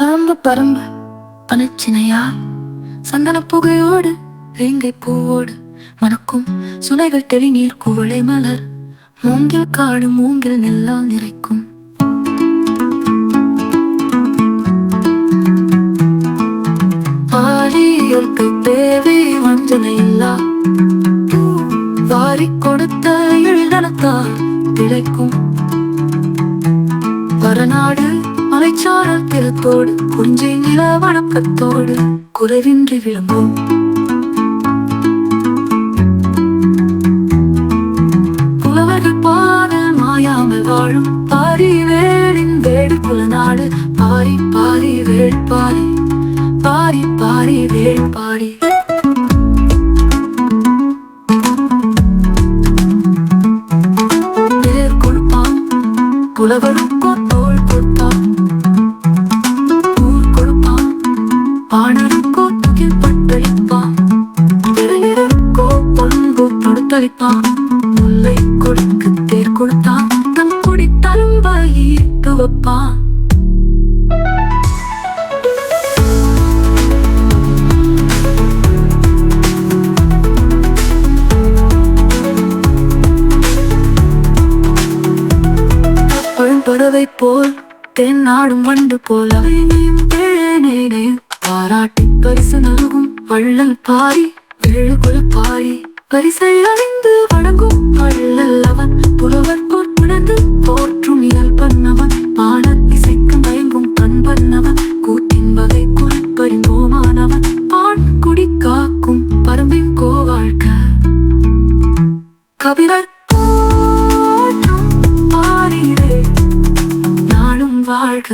பரம்பு பரம்பு பனச்சினையா? சந்தன புகையோடு ரேங்கை பூவோடு மணக்கும் சுனைகள் தெளிநீர் குவளை மலர் மூங்கில் காடு மூங்கில் நெல்லால் நிறைக்கும். ஆரியற்கு தேவி வஞ்சனை இல்லா? கொடுத்த எழுதனத்தால் திளைக்கும். வரநாடு மலைச்சாரல் திறத்தோடு குஞ்சி நில வணக்கத்தோடு குறைவின்றி விளங்கும். புலவர்கள் பாத மாயாமல் வாழும் பாரி வேளின் வேடு புலநாடு. பாரி பாரி வேட்பாரி பாரி பாரி பாரி வேள் பாணருக்கோ துகில் பட்டளிப்பான் பிறருக்கோ பொன்பு தொடுத்தளிப்பான் முல்லை கொடுக்கு தேர் கொடுத்தான். தன் குடி தரும்ப ஈர்த்து வைப்பான். பறவை போல் தென் நாடும் வண்டு போல் அவையும் தேனையும் பாராட்டி பரிசு நல்கும் வள்ளல் பாரி விழுகுல பாரி. பரிசை அறிந்து வழங்கும் வள்ளல் அவன் புலவர் பொற்புணர்ந்து போற்றும் இயல்பன் அவன். பாட இசைக்கு மயங்கும் பண்பன்னவன் கூத்தின் வகை குறிப்பறிந்தோமானவன் பான் குடி காக்கும் பரம்பின் கோவாழ்க. கபிலர் போற்றும் பாரிலே நாளும் வாழ்க.